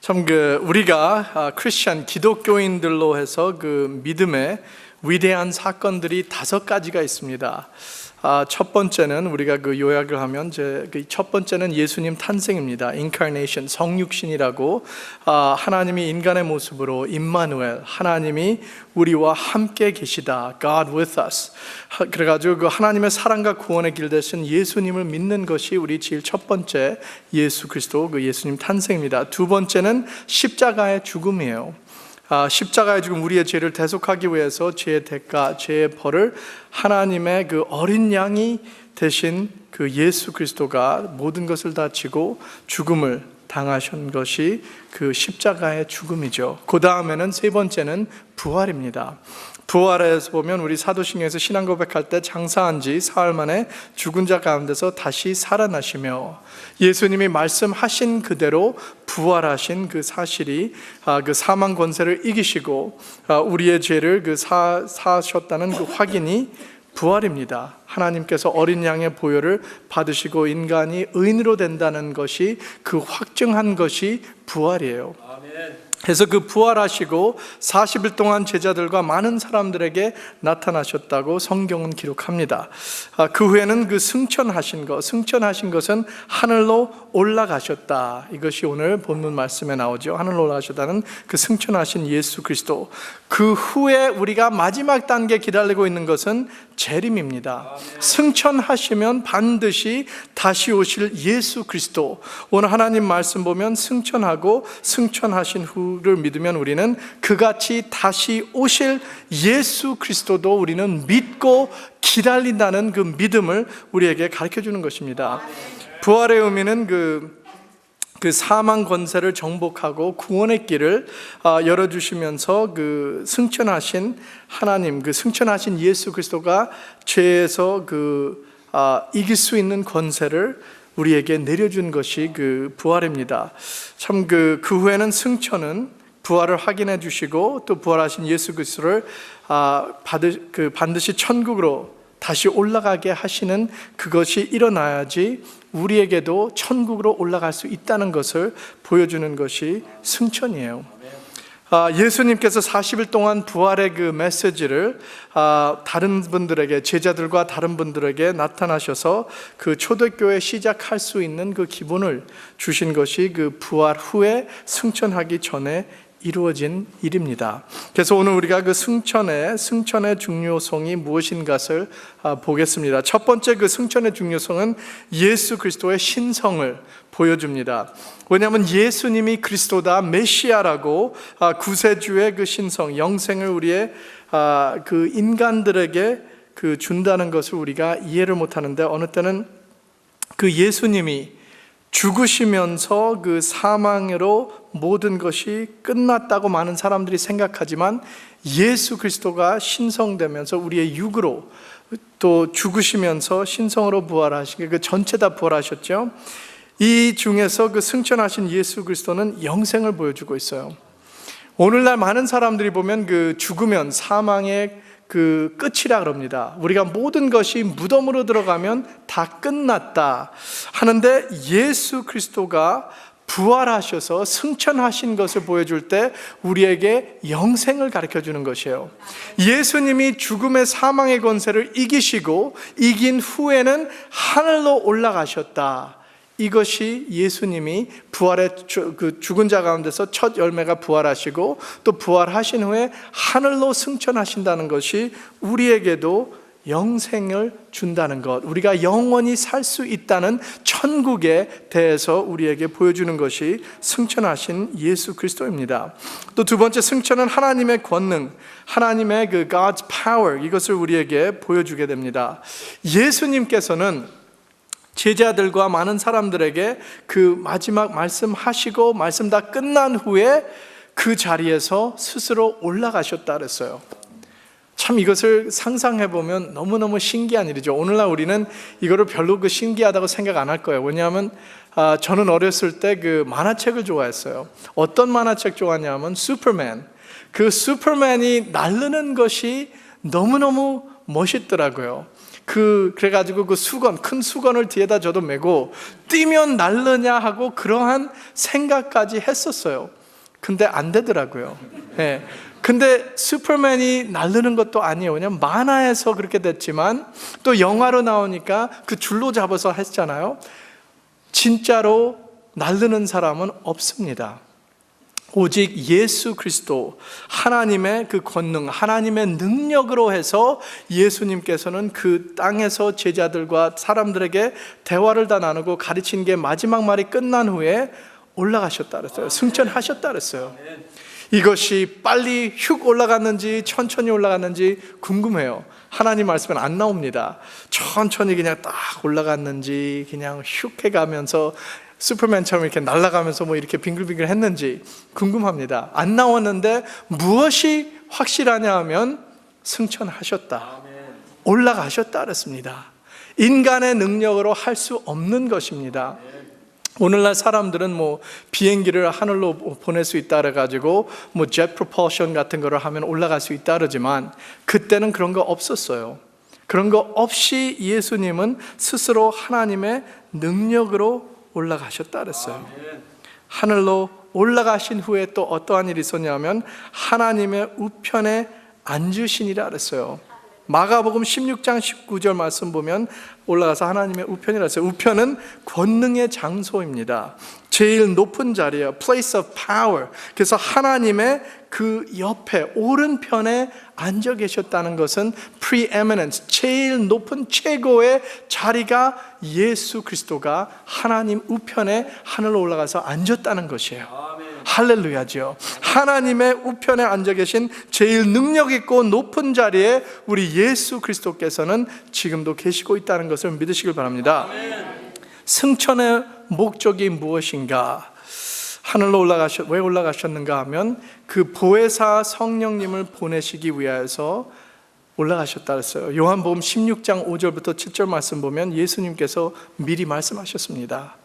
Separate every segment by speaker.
Speaker 1: 참 그 우리가 아, 크리스천 기독교인들로 해서 그 믿음의 위대한 사건들이 다섯 가지가 있습니다. 아, 첫 번째는 우리가 그 요약을 하면 제첫 번째는 예수님 탄생입니다. incarnation 성육신이라고 아, 하나님이 인간의 모습으로 임마누엘 하나님이 우리와 함께 계시다. God with us. 하- 그래 가지고 그 하나님의 사랑과 구원의 길 대신 예수님을 믿는 것이 우리 제일 첫 번째 예수 그리스도 그 예수님 탄생입니다. 두 번째는 십자가의 죽음이에요. 아, 십자가의 죽음 우리의 죄를 대속하기 위해서 죄의 대가, 죄의 벌을 하나님의 그 어린 양이 대신 그 예수 그리스도가 모든 것을 다 지고 죽음을 당하신 것이 그 십자가의 죽음이죠. 그 다음에는 세 번째는 부활입니다. 부활에서 보면 우리 사도신경에서 신앙 고백할 때 장사한 지 사흘 만에 죽은 자 가운데서 다시 살아나시며 예수님이 말씀하신 그대로 부활하신 그 사실이 아, 그 사망 권세를 이기시고 아, 우리의 죄를 그 사, 사셨다는 그 확인이 부활입니다. 하나님께서 어린 양의 보혈을 받으시고 인간이 의인으로 된다는 것이 그 확증한 것이 부활이에요. 그래서 그 부활하시고 40일 동안 제자들과 많은 사람들에게 나타나셨다고 성경은 기록합니다. 아, 그 후에는 그 승천하신 것, 승천하신 것은 하늘로 올라가셨다. 이것이 오늘 본문 말씀에 나오죠. 하늘로 올라가셨다는 그 승천하신 예수 그리스도. 그 후에 우리가 마지막 단계 기다리고 있는 것은 재림입니다. 승천하시면 반드시 다시 오실 예수 그리스도. 오늘 하나님 말씀 보면 승천하고 승천하신 후를 믿으면 우리는 그같이 다시 오실 예수 그리스도도 우리는 믿고 기다린다는 그 믿음을 우리에게 가르쳐 주는 것입니다. 부활의 의미는 그 그 사망 권세를 정복하고 구원의 길을 아, 열어주시면서 그 승천하신 하나님, 그 승천하신 예수 그리스도가 죄에서 그 아, 이길 수 있는 권세를 우리에게 내려준 것이 그 부활입니다. 참 그 그 후에는 승천은 부활을 확인해 주시고 또 부활하신 예수 그리스도를 아, 받으 그 반드시 천국으로 다시 올라가게 하시는 그것이 일어나야지 우리에게도 천국으로 올라갈 수 있다는 것을 보여주는 것이 승천이에요. 아, 예수님께서 40일 동안 부활의 그 메시지를 아, 다른 분들에게 제자들과 다른 분들에게 나타나셔서 그 초대교회 시작할 수 있는 그 기본을 주신 것이 그 부활 후에 승천하기 전에 이루어진 일입니다. 그래서 오늘 우리가 그 승천의 승천의 중요성이 무엇인가를 아, 보겠습니다. 첫 번째 그 승천의 중요성은 예수 그리스도의 신성을 보여줍니다. 왜냐하면 예수님이 그리스도다 메시아라고 아, 구세주의 그 신성 영생을 우리의 아, 그 인간들에게 그 준다는 것을 우리가 이해를 못하는데 어느 때는 그 예수님이 죽으시면서 그 사망으로 모든 것이 끝났다고 많은 사람들이 생각하지만 예수 그리스도가 신성되면서 우리의 육으로 또 죽으시면서 신성으로 부활하신 그 전체 다 부활하셨죠. 이 중에서 그 승천하신 예수 그리스도는 영생을 보여주고 있어요. 오늘날 많은 사람들이 보면 그 죽으면 사망의 그 끝이라 그럽니다. 우리가 모든 것이 무덤으로 들어가면 다 끝났다 하는데 예수 그리스도가 부활하셔서 승천하신 것을 보여줄 때 우리에게 영생을 가르쳐 주는 것이에요. 예수님이 죽음의 사망의 권세를 이기시고 이긴 후에는 하늘로 올라가셨다. 이것이 예수님이 부활의 주- 그 죽은 자 가운데서 첫 열매가 부활하시고 또 부활하신 후에 하늘로 승천하신다는 것이 우리에게도 영생을 준다는 것, 우리가 영원히 살 수 있다는 천국에 대해서 우리에게 보여주는 것이 승천하신 예수 그리스도입니다. 또 두 번째 승천은 하나님의 권능, 하나님의 그 God's power 이것을 우리에게 보여주게 됩니다. 예수님께서는 제자들과 많은 사람들에게 그 마지막 말씀하시고 말씀 다 끝난 후에 그 자리에서 스스로 올라가셨다 그랬어요. 참 이것을 상상해 보면 너무너무 신기한 일이죠. 오늘날 우리는 이거를 별로 그 신기하다고 생각 안 할 거예요. 왜냐하면 아, 저는 어렸을 때 그 만화책을 좋아했어요. 어떤 만화책 좋아하냐면 슈퍼맨. 그 슈퍼맨이 날르는 것이 너무너무 멋있더라고요. 그 그래가지고 그 수건 큰 수건을 뒤에다 저도 메고 뛰면 날르냐 하고 그러한 생각까지 했었어요. 근데 안 되더라고요. 예. 근데 슈퍼맨이 날르는 것도 아니에요. 그냥 만화에서 그렇게 됐지만 또 영화로 나오니까 그 줄로 잡아서 했잖아요. 진짜로 날르는 사람은 없습니다. 오직 예수 그리스도 하나님의 그 권능, 하나님의 능력으로 해서 예수님께서는 그 땅에서 제자들과 사람들에게 대화를 다 나누고 가르친 게 마지막 말이 끝난 후에 올라가셨다 그랬어요. 승천하셨다 그랬어요. 이것이 빨리 휙 올라갔는지 천천히 올라갔는지 궁금해요. 하나님 말씀은 안 나옵니다. 천천히 그냥 딱 올라갔는지 그냥 휙 해가면서 슈퍼맨처럼 이렇게 날아가면서 뭐 이렇게 빙글빙글 했는지 궁금합니다. 안 나왔는데 무엇이 확실하냐 하면 승천하셨다. 올라가셨다 그랬습니다. 인간의 능력으로 할 수 없는 것입니다. 오늘날 사람들은 뭐 비행기를 하늘로 보낼 수 있다 그래가지고 뭐젯 프로포션 같은 거를 하면 올라갈 수 있다 그러지만 그때는 그런 거 없었어요. 그런 거 없이 예수님은 스스로 하나님의 능력으로 올라가셨다 그랬어요. 하늘로 올라가신 후에 또 어떠한 일이 있었냐면 하나님의 우편에 앉으시니라 그랬어요. 마가복음 16장 19절 말씀 보면 올라가서 하나님의 우편이라 했어요. 우편은 권능의 장소입니다. 제일 높은 자리예요. place of power. 그래서 하나님의 그 옆에 오른편에 앉아 계셨다는 것은 preeminence, 제일 높은 최고의 자리가 예수 그리스도가 하나님 우편에 하늘로 올라가서 앉았다는 것이에요. 할렐루야죠. 하나님의 우편에 앉아 계신 제일 능력 있고 높은 자리에 우리 예수 그리스도께서는 지금도 계시고 있다는 것을 믿으시길 바랍니다. 승천의 목적이 무엇인가? 하늘로 올라가셨 왜 올라가셨는가 하면 그 보혜사 성령님을 보내시기 위하여서 올라가셨다 그랬어요. 요한복음 16장 5절부터 7절 말씀 보면 예수님께서 미리 말씀하셨습니다.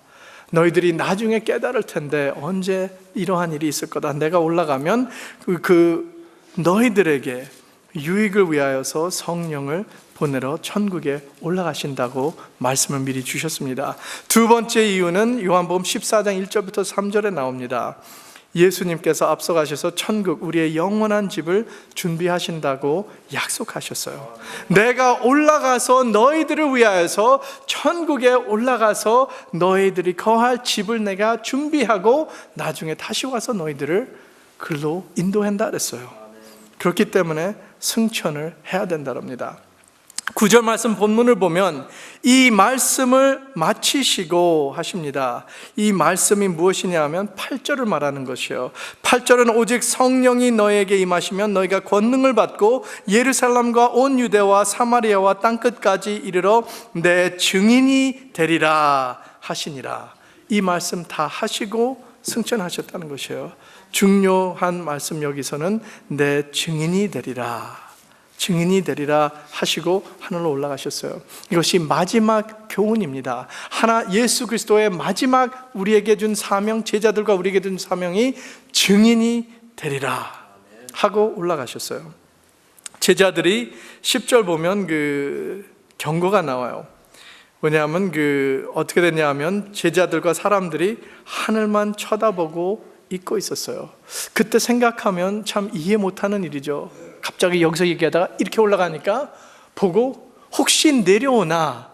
Speaker 1: 너희들이 나중에 깨달을 텐데 언제 이러한 일이 있을 거다. 내가 올라가면 그, 그 너희들에게 유익을 위하여서 성령을 보내러 천국에 올라가신다고 말씀을 미리 주셨습니다. 두 번째 이유는 요한복음 14장 1절부터 3절에 나옵니다. 예수님께서 앞서가셔서 천국 우리의 영원한 집을 준비하신다고 약속하셨어요. 내가 올라가서 너희들을 위하여서 천국에 올라가서 너희들이 거할 집을 내가 준비하고 나중에 다시 와서 너희들을 글로 인도한다 그랬어요. 그렇기 때문에 승천을 해야 된다랍니다. 구절 말씀 본문을 보면 이 말씀을 마치시고 하십니다. 이 말씀이 무엇이냐 하면 8절을 말하는 것이요. 8절은 오직 성령이 너에게 임하시면 너희가 권능을 받고 예루살렘과 온 유대와 사마리아와 땅끝까지 이르러 내 증인이 되리라 하시니라. 이 말씀 다 하시고 승천하셨다는 것이에요. 중요한 말씀 여기서는 내 증인이 되리라. 증인이 되리라 하시고 하늘로 올라가셨어요. 이것이 마지막 교훈입니다. 하나 예수 그리스도의 마지막 우리에게 준 사명, 제자들과 우리에게 준 사명이 증인이 되리라 하고 올라가셨어요. 제자들이 10절 보면 그 경고가 나와요. 왜냐하면 그 어떻게 됐냐 하면 제자들과 사람들이 하늘만 쳐다보고 있고 있었어요. 그때 생각하면 참 이해 못하는 일이죠. 갑자기 여기서 얘기하다가 이렇게 올라가니까 보고 혹시 내려오나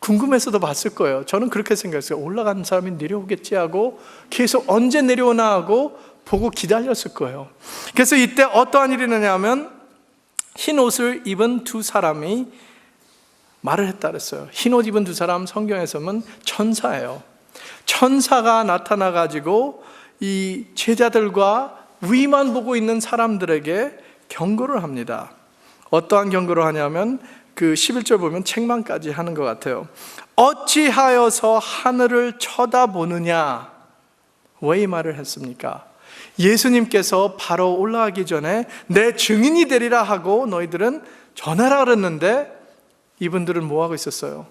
Speaker 1: 궁금해서도 봤을 거예요. 저는 그렇게 생각했어요. 올라가는 사람이 내려오겠지 하고 계속 언제 내려오나 하고 보고 기다렸을 거예요. 그래서 이때 어떠한 일이 있느냐면 흰 옷을 입은 두 사람이 말을 했다 그랬어요. 흰 옷 입은 두 사람 성경에서는 천사예요. 천사가 나타나 가지고 이 제자들과 위만 보고 있는 사람들에게 경고를 합니다. 어떠한 경고를 하냐면 그 11절 보면 책망까지 하는 것 같아요. 어찌하여서 하늘을 쳐다보느냐? 왜 이 말을 했습니까? 예수님께서 바로 올라가기 전에 내 증인이 되리라 하고 너희들은 전하라 그랬는데 이분들은 뭐 하고 있었어요?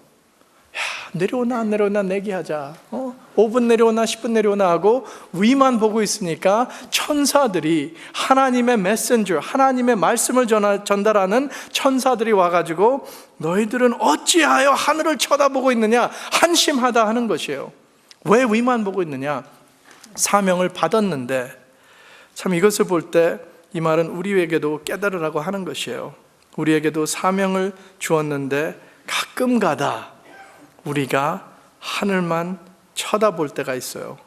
Speaker 1: 야, 내려오나 안 내려오나 내기하자. 어? 5분 내려오나 10분 내려오나 하고 위만 보고 있으니까 천사들이 하나님의 메신저, 하나님의 말씀을 전달하는 천사들이 와가지고 너희들은 어찌하여 하늘을 쳐다보고 있느냐 한심하다 하는 것이에요. 왜 위만 보고 있느냐? 사명을 받았는데 참 이것을 볼 때 이 말은 우리에게도 깨달으라고 하는 것이에요. 우리에게도 사명을 주었는데 가끔 가다 우리가 하늘만 쳐다볼 때가 있어요.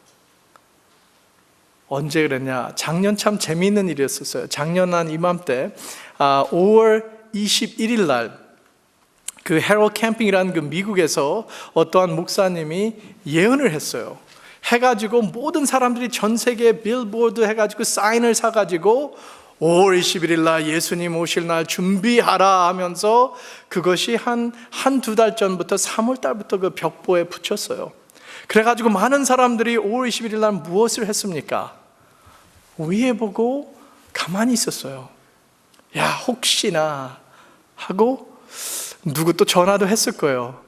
Speaker 1: 언제 그랬냐? 작년 참 재미있는 일이었었어요. 작년 한 이맘때 아, 5월 21일 날 그 헤로 캠핑이라는 그 미국에서 어떠한 목사님이 예언을 했어요. 해가지고 모든 사람들이 전 세계 빌보드 해가지고 사인을 사가지고 5월 21일 날 예수님 오실 날 준비하라 하면서 그것이 한, 한 두 달 전부터 3월 달부터 그 벽보에 붙였어요. 그래가지고 많은 사람들이 5월 21일 날 무엇을 했습니까? 위에 보고 가만히 있었어요. 야, 혹시나 하고 누구 또 전화도 했을 거예요.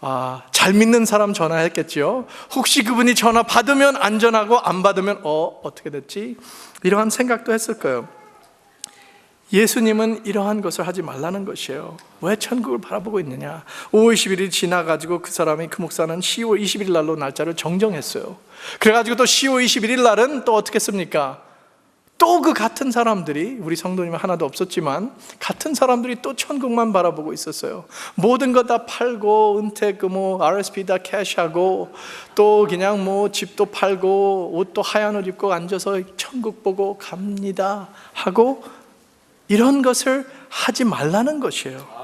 Speaker 1: 아, 잘 믿는 사람 전화했겠지요. 혹시 그분이 전화 받으면 안전하고 안 받으면 어, 어떻게 됐지? 이러한 생각도 했을 거예요. 예수님은 이러한 것을 하지 말라는 것이에요. 왜 천국을 바라보고 있느냐? 5월 21일 지나가지고 그 사람이 그 목사는 10월 21일 날로 날짜를 정정했어요. 그래가지고 또 10월 21일 날은 또 어떻게 했습니까? 또 그 같은 사람들이 우리 성도님 하나도 없었지만 같은 사람들이 또 천국만 바라보고 있었어요. 모든 거 다 팔고 은퇴 그뭐 RSP 다 캐시하고 또 그냥 뭐 집도 팔고 옷도 하얀 옷 입고 앉아서 천국 보고 갑니다 하고 이런 것을 하지 말라는 것이에요.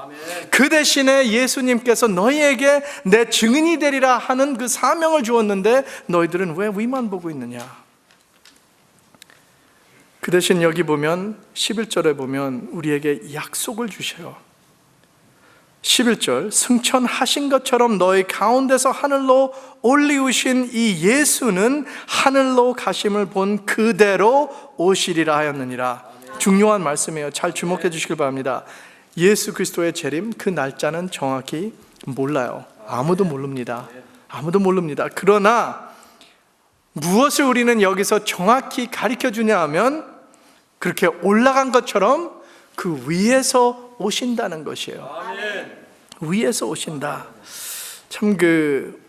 Speaker 1: 그 대신에 예수님께서 너희에게 내 증인이 되리라 하는 그 사명을 주었는데 너희들은 왜 위만 보고 있느냐? 그 대신 여기 보면 11절에 보면 우리에게 약속을 주셔요. 11절 승천하신 것처럼 너희 가운데서 하늘로 올리우신 이 예수는 하늘로 가심을 본 그대로 오시리라 하였느니라. 중요한 말씀이에요. 잘 주목해 주시길 바랍니다. 예수 그리스도의 재림 그 날짜는 정확히 몰라요. 아무도 모릅니다. 아무도 모릅니다. 그러나 무엇을 우리는 여기서 정확히 가르쳐 주냐 하면 그렇게 올라간 것처럼 그 위에서 오신다는 것이에요. 위에서 오신다. 참 그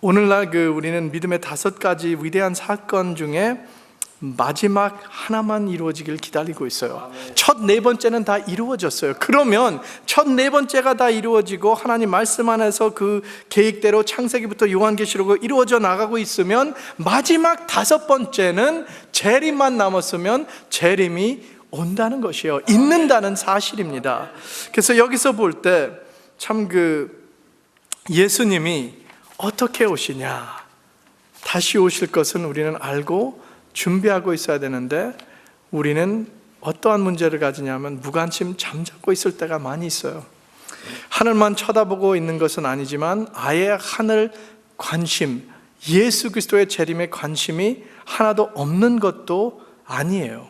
Speaker 1: 오늘날 그 우리는 믿음의 다섯 가지 위대한 사건 중에 마지막 하나만 이루어지길 기다리고 있어요. 첫 네 번째는 다 이루어졌어요. 그러면 첫 네 번째가 다 이루어지고 하나님 말씀 안에서 그 계획대로 창세기부터 요한계시록으로 이루어져 나가고 있으면 마지막 다섯 번째는 재림만 남았으면 재림이 온다는 것이에요. 있는다는 사실입니다. 그래서 여기서 볼 때 참 그 예수님이 어떻게 오시냐 다시 오실 것은 우리는 알고 준비하고 있어야 되는데 우리는 어떠한 문제를 가지냐면 무관심 잠자고 있을 때가 많이 있어요. 하늘만 쳐다보고 있는 것은 아니지만 아예 하늘 관심, 예수 그리스도의 재림의 관심이 하나도 없는 것도 아니에요.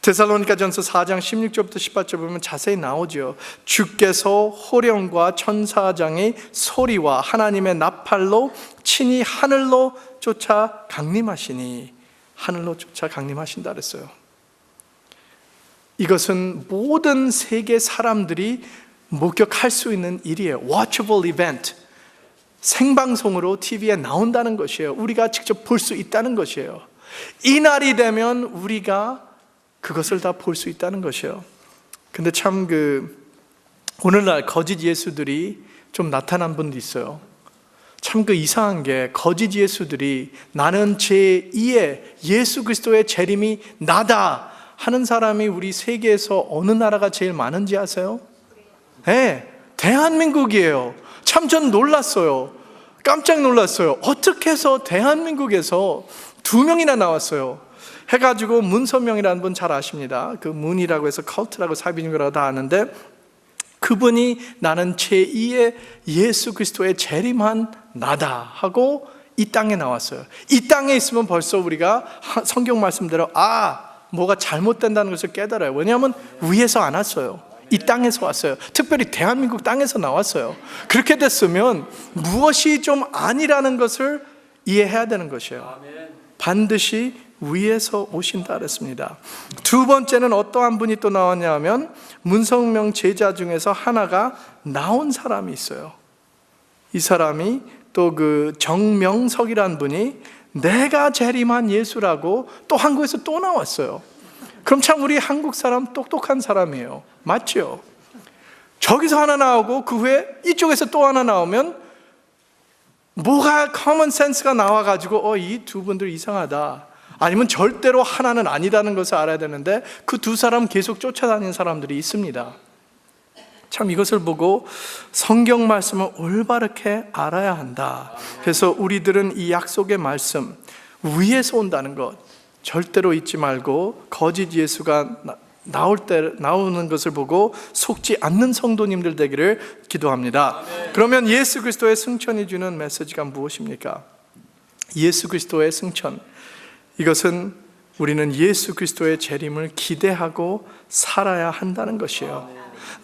Speaker 1: 데살로니가 전서 4장 16절부터 18절 보면 자세히 나오죠. 주께서 호령과 천사장의 소리와 하나님의 나팔로 친히 하늘로 쫓아 강림하시니 하늘로 쫓아 강림하신다 그랬어요. 이것은 모든 세계 사람들이 목격할 수 있는 일이에요. watchable event. 생방송으로 TV에 나온다는 것이에요. 우리가 직접 볼 수 있다는 것이에요. 이 날이 되면 우리가 그것을 다 볼 수 있다는 것이에요. 근데 참 그 오늘날 거짓 예수들이 좀 나타난 분도 있어요. 참 그 이상한 게 거짓 예수들이 나는 제2의 예수 그리스도의 재림이 나다 하는 사람이 우리 세계에서 어느 나라가 제일 많은지 아세요? 네, 대한민국이에요. 참 전 놀랐어요. 깜짝 놀랐어요. 어떻게 해서 대한민국에서 두 명이나 나왔어요. 해가지고 문선명이라는 분 잘 아십니다. 그 문이라고 해서 컬트라고 사비님이라고 다 아는데 그분이 나는 제2의 예수 그리스도의 재림한 나다 하고 이 땅에 나왔어요. 이 땅에 있으면 벌써 우리가 성경 말씀대로 아 뭐가 잘못된다는 것을 깨달아요. 왜냐하면 위에서 안 왔어요. 이 땅에서 왔어요. 특별히 대한민국 땅에서 나왔어요. 그렇게 됐으면 무엇이 좀 아니라는 것을 이해해야 되는 것이에요. 반드시 위에서 오신다 그랬습니다. 두 번째는 어떠한 분이 또 나왔냐 하면 문성명 제자 중에서 하나가 나온 사람이 있어요. 이 사람이 또 그 정명석이란 분이 내가 재림한 예수라고 또 한국에서 또 나왔어요. 그럼 참 우리 한국 사람 똑똑한 사람이에요. 맞죠? 저기서 하나 나오고 그 후에 이쪽에서 또 하나 나오면 뭐가 커먼 센스가 나와가지고 어 이 두 분들 이상하다. 아니면 절대로 하나는 아니다는 것을 알아야 되는데 그 두 사람 계속 쫓아다니는 사람들이 있습니다. 참 이것을 보고 성경 말씀을 올바르게 알아야 한다. 그래서 우리들은 이 약속의 말씀 위에서 온다는 것 절대로 잊지 말고 거짓 예수가 나- 나올 때 나오는 것을 보고 속지 않는 성도님들 되기를 기도합니다. 그러면 예수 그리스도의 승천이 주는 메시지가 무엇입니까? 예수 그리스도의 승천. 이것은 우리는 예수 그리스도의 재림을 기대하고 살아야 한다는 것이에요.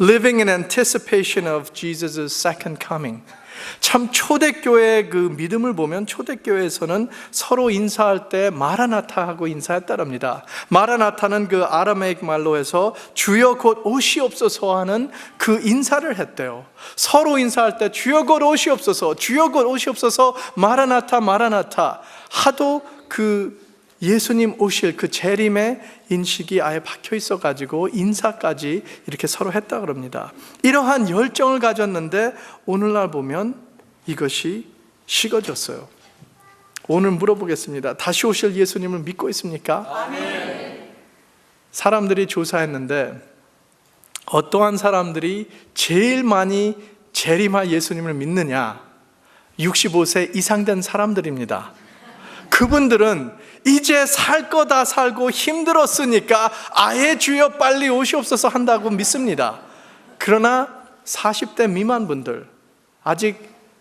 Speaker 1: Living in anticipation of Jesus' second coming. 참 초대교회의 그 믿음을 보면 초대교회에서는 서로 인사할 때 마라나타 하고 인사했다랍니다. 마라나타는 그 아람에익 말로 해서 주여 곧 오시옵소서 하는 그 인사를 했대요. 서로 인사할 때 주여 곧 오시옵소서, 주여 곧 오시옵소서, 마라나타, 마라나타 하도 그 예수님 오실 그 재림의 인식이 아예 박혀 있어 가지고 인사까지 이렇게 서로 했다 그럽니다. 이러한 열정을 가졌는데 오늘날 보면 이것이 식어졌어요. 오늘 물어보겠습니다. 다시 오실 예수님을 믿고 있습니까? 사람들이 조사했는데 어떠한 사람들이 제일 많이 재림할 예수님을 믿느냐? 65세 이상 된 사람들입니다. 그분들은 이제 살 거다 살고 힘들었으니까 아예 주여 빨리 오시옵소서 한다고 믿습니다. 그러나 40대 미만 분들, 아직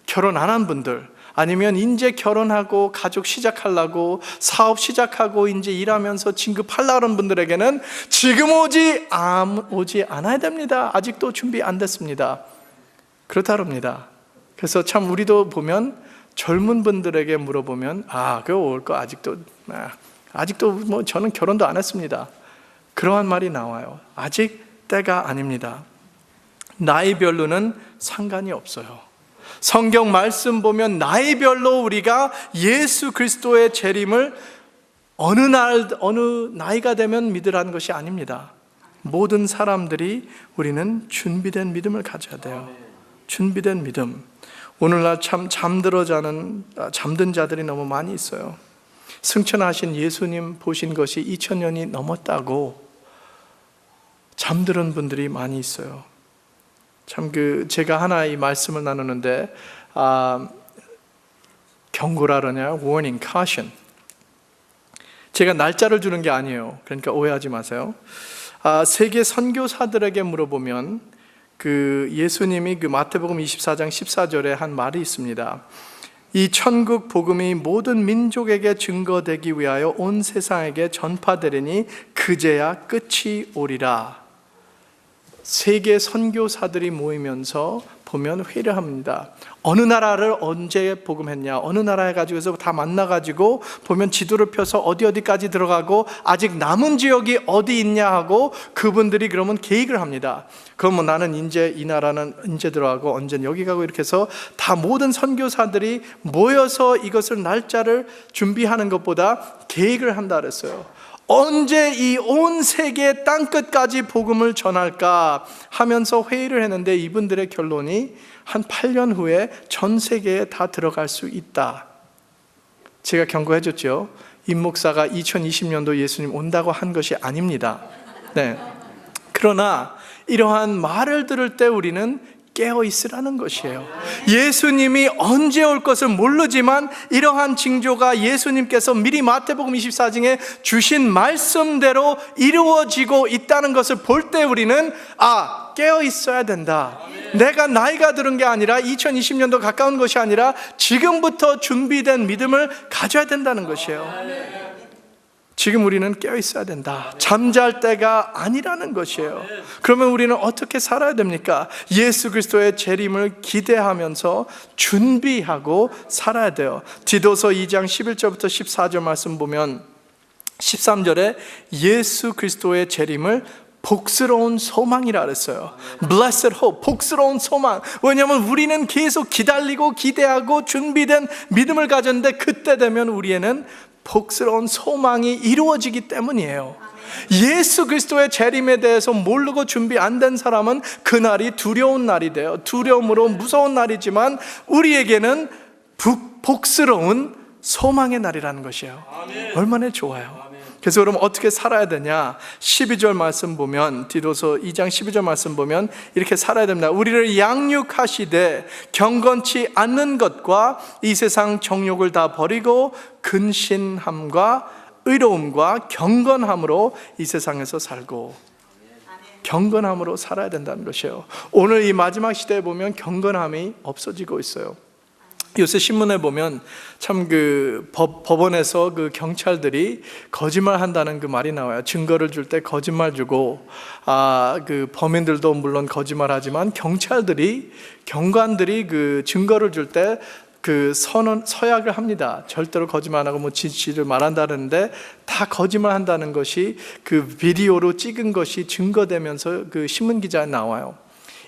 Speaker 1: 결혼 안 한 분들, 아니면 이제 결혼하고 가족 시작하려고 사업 시작하고 이제 일하면서 진급하려는 분들에게는 지금 오지 안, 오지 않아야 됩니다. 아직도 준비 안 됐습니다. 그렇다릅니다. 그래서 참 우리도 보면 젊은 분들에게 물어보면 아, 그거 올 거 아직도 아, 아직도 뭐 저는 결혼도 안 했습니다. 그러한 말이 나와요. 아직 때가 아닙니다. 나이별로는 상관이 없어요. 성경 말씀 보면 나이별로 우리가 예수 그리스도의 재림을 어느 날 어느 나이가 되면 믿으라는 것이 아닙니다. 모든 사람들이 우리는 준비된 믿음을 가져야 돼요. 준비된 믿음. 오늘날 참 잠들어 자는 아, 잠든 자들이 너무 많이 있어요. 승천하신 예수님 보신 것이 2000년이 넘었다고 잠들은 분들이 많이 있어요. 참 그 제가 하나 이 말씀을 나누는데 아, 경고라 그러냐, warning, caution. 제가 날짜를 주는 게 아니에요. 그러니까 오해하지 마세요. 아, 세계 선교사들에게 물어보면 그 예수님이 그 마태복음 24장 14절에 한 말이 있습니다. 이 천국 복음이 모든 민족에게 증거되기 위하여 온 세상에게 전파되리니 그제야 끝이 오리라. 세계 선교사들이 모이면서 보면 회의를 합니다. 어느 나라를 언제 복음했냐, 어느 나라에 가지고서 다 만나가지고 보면 지도를 펴서 어디 어디까지 들어가고 아직 남은 지역이 어디 있냐 하고 그분들이 그러면 계획을 합니다. 그럼 뭐 나는 이제 이 나라는 이제 들어가고 언제 여기 가고 이렇게 해서 다 모든 선교사들이 모여서 이것을 날짜를 준비하는 것보다 계획을 한다 그랬어요. 언제 이 온 세계 땅 끝까지 복음을 전할까 하면서 회의를 했는데 이분들의 결론이 한 8년 후에 전 세계에 다 들어갈 수 있다. 제가 경고해 줬죠. 임 목사가 2020년도 예수님 온다고 한 것이 아닙니다. 네. 그러나 이러한 말을 들을 때 우리는 깨어 있으라는 것이에요. 예수님이 언제 올 것을 모르지만 이러한 징조가 예수님께서 미리 마태복음 24장에 주신 말씀대로 이루어지고 있다는 것을 볼 때 우리는 아, 깨어 있어야 된다. 내가 나이가 들은 게 아니라 2020년도 가까운 것이 아니라 지금부터 준비된 믿음을 가져야 된다는 것이에요. 지금 우리는 깨어 있어야 된다. 잠잘 때가 아니라는 것이에요. 그러면 우리는 어떻게 살아야 됩니까? 예수 그리스도의 재림을 기대하면서 준비하고 살아야 돼요. 디도서 2장 11절부터 14절 말씀 보면 13절에 예수 그리스도의 재림을 복스러운 소망이라 그랬어요. Blessed hope, 복스러운 소망. 왜냐하면 우리는 계속 기다리고 기대하고 준비된 믿음을 가졌는데 그때 되면 우리에는 복스러운 소망이 이루어지기 때문이에요. 예수 그리스도의 재림에 대해서 모르고 준비 안 된 사람은 그날이 두려운 날이 돼요. 두려움으로 무서운 날이지만 우리에게는 복- 복스러운 소망의 날이라는 것이에요. 얼마나 좋아요. 그래서 그럼 어떻게 살아야 되냐? 12절 말씀 보면 디도서 2장 12절 말씀 보면 이렇게 살아야 됩니다. 우리를 양육하시되 경건치 않는 것과 이 세상 정욕을 다 버리고 근신함과 의로움과 경건함으로 이 세상에서 살고 경건함으로 살아야 된다는 것이에요. 오늘 이 마지막 시대에 보면 경건함이 없어지고 있어요. 요새 신문에 보면 참 그 법원에서 그 경찰들이 거짓말 한다는 그 말이 나와요. 증거를 줄 때 거짓말 주고 아 그 범인들도 물론 거짓말 하지만 경찰들이 경관들이 그 증거를 줄때 그 선언 서약을 합니다. 절대로 거짓말 안 하고 뭐 진실을 말한다는데 다 거짓말 한다는 것이 그 비디오로 찍은 것이 증거되면서 그 신문 기자에 나와요.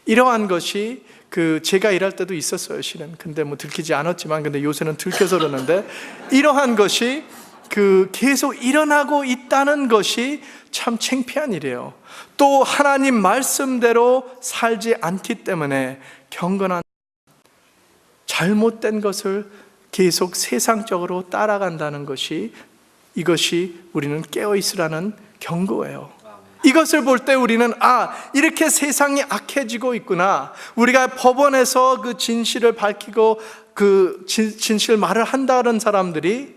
Speaker 1: 이러한 것이 그 제가 일할 때도 있었어요, 실은. 근데 뭐 들키지 않았지만 근데 요새는 들켜서 그러는데 이러한 것이 그 계속 일어나고 있다는 것이 참 창피한 일이에요. 또 하나님 말씀대로 살지 않기 때문에 경건한 잘못된 것을 계속 세상적으로 따라간다는 것이 이것이 우리는 깨어 있으라는 경고예요. 이것을 볼 때 우리는 아 이렇게 세상이 악해지고 있구나. 우리가 법원에서 그 진실을 밝히고 그 진, 진실 말을 한다는 사람들이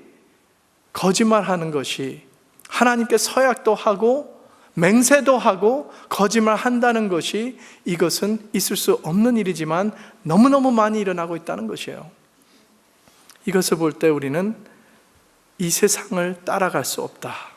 Speaker 1: 거짓말하는 것이 하나님께 서약도 하고 맹세도 하고 거짓말 한다는 것이 이것은 있을 수 없는 일이지만 너무너무 많이 일어나고 있다는 것이에요. 이것을 볼 때 우리는 이 세상을 따라갈 수 없다.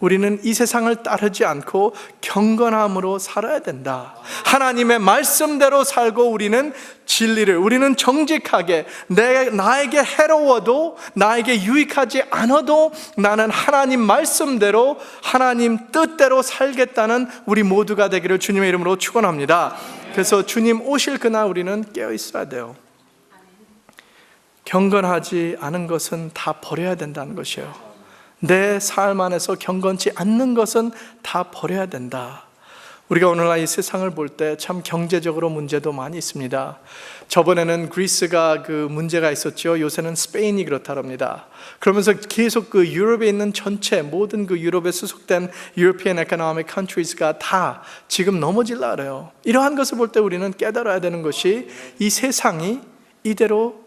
Speaker 1: 우리는 이 세상을 따르지 않고 경건함으로 살아야 된다. 하나님의 말씀대로 살고 우리는 진리를, 우리는 정직하게, 내, 나에게 해로워도, 나에게 유익하지 않아도 나는 하나님 말씀대로, 하나님 뜻대로 살겠다는 우리 모두가 되기를 주님의 이름으로 축원합니다. 그래서 주님 오실 그날 우리는 깨어 있어야 돼요. 경건하지 않은 것은 다 버려야 된다는 것이에요. 내 삶 안에서 경건치 않는 것은 다 버려야 된다. 우리가 오늘날 이 세상을 볼 때 참 경제적으로 문제도 많이 있습니다. 저번에는 그리스가 그 문제가 있었죠. 요새는 스페인이 그렇다랍니다. 그러면서 계속 그 유럽에 있는 전체 모든 그 유럽에 수속된 European Economic Countries가 다 지금 넘어질라 그래요. 이러한 것을 볼 때 우리는 깨달아야 되는 것이 이 세상이 이대로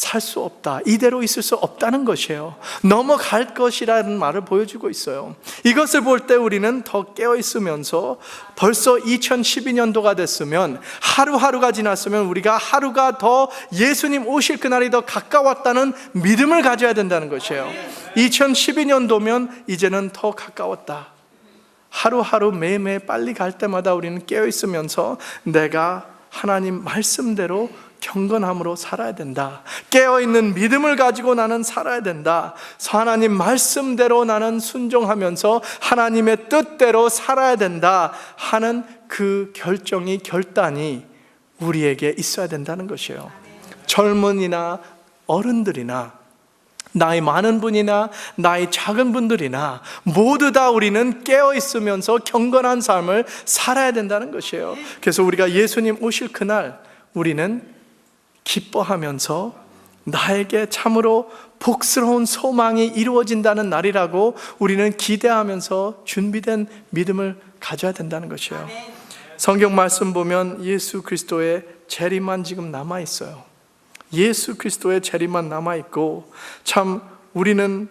Speaker 1: 살 수 없다. 이대로 있을 수 없다는 것이에요. 넘어갈 것이라는 말을 보여주고 있어요. 이것을 볼 때 우리는 더 깨어 있으면서 벌써 2012년도가 됐으면 하루하루가 지났으면 우리가 하루가 더 예수님 오실 그날이 더 가까웠다는 믿음을 가져야 된다는 것이에요. 2012년도면 이제는 더 가까웠다. 하루하루 매일매일 빨리 갈 때마다 우리는 깨어 있으면서 내가 하나님 말씀대로 경건함으로 살아야 된다. 깨어있는 믿음을 가지고 나는 살아야 된다. 하나님 말씀대로 나는 순종하면서 하나님의 뜻대로 살아야 된다. 하는 그 결정이, 결단이 우리에게 있어야 된다는 것이에요. 젊은이나 어른들이나 나이 많은 분이나 나이 작은 분들이나 모두 다 우리는 깨어 있으면서 경건한 삶을 살아야 된다는 것이에요. 그래서 우리가 예수님 오실 그날 우리는 기뻐하면서 나에게 참으로 복스러운 소망이 이루어진다는 날이라고 우리는 기대하면서 준비된 믿음을 가져야 된다는 것이에요. 성경 말씀 보면 예수 그리스도의 재림만 지금 남아 있어요. 예수 그리스도의 재림만 남아 있고 참 우리는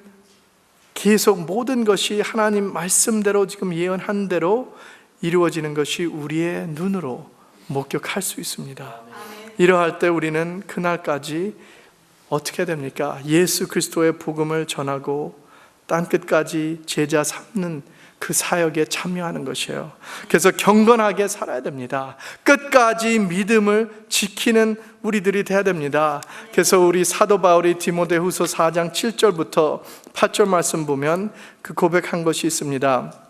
Speaker 1: 계속 모든 것이 하나님 말씀대로 지금 예언한 대로 이루어지는 것이 우리의 눈으로 목격할 수 있습니다. 이러할 때 우리는 그날까지 어떻게 됩니까? 예수 그리스도의 복음을 전하고 땅 끝까지 제자 삼는 그 사역에 참여하는 것이에요. 그래서 경건하게 살아야 됩니다. 끝까지 믿음을 지키는 우리들이 돼야 됩니다. 그래서 우리 사도 바울이 디모데후서 4장 7절부터 8절 말씀 보면 그 고백한 것이 있습니다.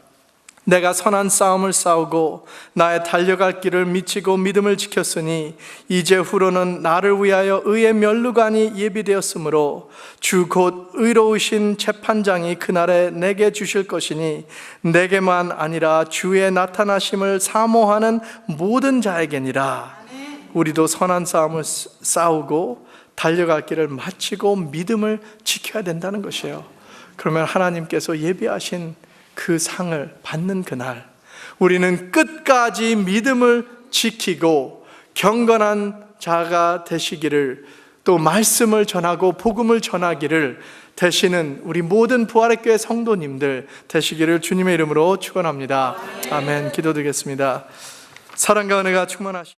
Speaker 1: 내가 선한 싸움을 싸우고 나의 달려갈 길을 미치고 믿음을 지켰으니 이제 후로는 나를 위하여 의의 면류관이 예비되었으므로 주 곧 의로우신 재판장이 그날에 내게 주실 것이니 내게만 아니라 주의 나타나심을 사모하는 모든 자에게니라 우리도 선한 싸움을 싸우고 달려갈 길을 마치고 믿음을 지켜야 된다는 것이에요. 그러면 하나님께서 예비하신 그 상을 받는 그날 우리는 끝까지 믿음을 지키고 경건한 자가 되시기를 또 말씀을 전하고 복음을 전하기를 되시는 우리 모든 부활의 교회 성도님들 되시기를 주님의 이름으로 축원합니다. 아멘. 기도드리겠습니다. 사랑과 은혜가 충만하시